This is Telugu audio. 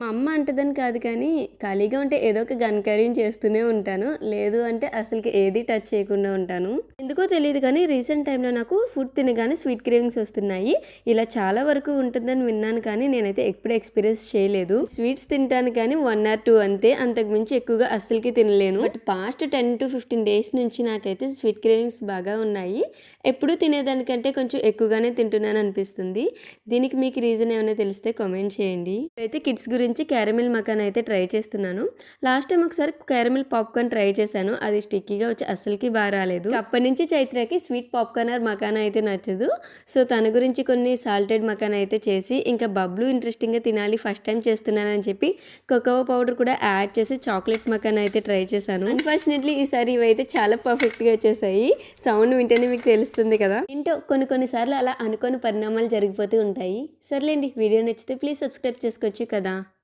మా అమ్మ అంటదని కాదు కానీ ఖాళీగా ఉంటే ఏదో ఒక గన్ కర్రీని చేస్తూనే ఉంటాను. లేదు అంటే అసలుకి ఏది టచ్ చేయకుండా ఉంటాను. ఎందుకో తెలియదు కానీ రీసెంట్ టైంలో నాకు ఫుడ్ తినగానే స్వీట్ క్రేవింగ్స్ వస్తున్నాయి. ఇలా చాలా వరకు ఉంటుందని విన్నాను కానీ నేనైతే ఎప్పుడు ఎక్స్పీరియన్స్ చేయలేదు. స్వీట్స్ తింటాను కానీ వన్ ఆర్ టూ అంతే. అంతకు మించి ఎక్కువగా అస్సలకి తినలేను. But past ten to fifteen days నుంచి నాకైతే స్వీట్ క్రేవింగ్స్ బాగా ఉన్నాయి. ఎప్పుడు తినేదానికంటే కొంచెం ఎక్కువగానే తింటున్నాను అనిపిస్తుంది. దీనికి మీకు రీజన్ ఏమైనా తెలిస్తే కామెంట్ చేయండి. అయితే కిడ్స్ గురించి గురించి క్యారమిల్ మకాన్ అయితే ట్రై చేస్తున్నాను. లాస్ట్ టైం ఒకసారి క్యారమిల్ పాప్కార్న్ ట్రై చేశాను. అది స్టిక్కీగా వచ్చి అస్సలకి బాగా రాలేదు. అప్పటి నుంచి చైత్రకి స్వీట్ పాప్కార్న్ ఆర్ మకాన్ అయితే నచ్చదు. సో తన గురించి కొన్ని సాల్టెడ్ మకాన్ అయితే చేసి ఇంకా బబ్లు ఇంట్రెస్టింగ్గా తినాలి ఫస్ట్ టైం చేస్తున్నానని చెప్పి కోకోవా పౌడర్ కూడా యాడ్ చేసి చాక్లెట్ మకాన్ అయితే ట్రై చేశాను. అన్ఫార్చునేట్లీ ఈసారి ఇవైతే చాలా పర్ఫెక్ట్గా వచ్చేసాయి. సౌండ్ వింటేనే మీకు తెలుస్తుంది కదా. ఏంటో కొన్ని కొన్నిసార్లు అలా అనుకోని పరిణామాలు జరిగిపోతూ ఉంటాయి. సర్లేండి వీడియో నచ్చితే ప్లీజ్ సబ్స్క్రైబ్ చేసుకోవచ్చు కదా.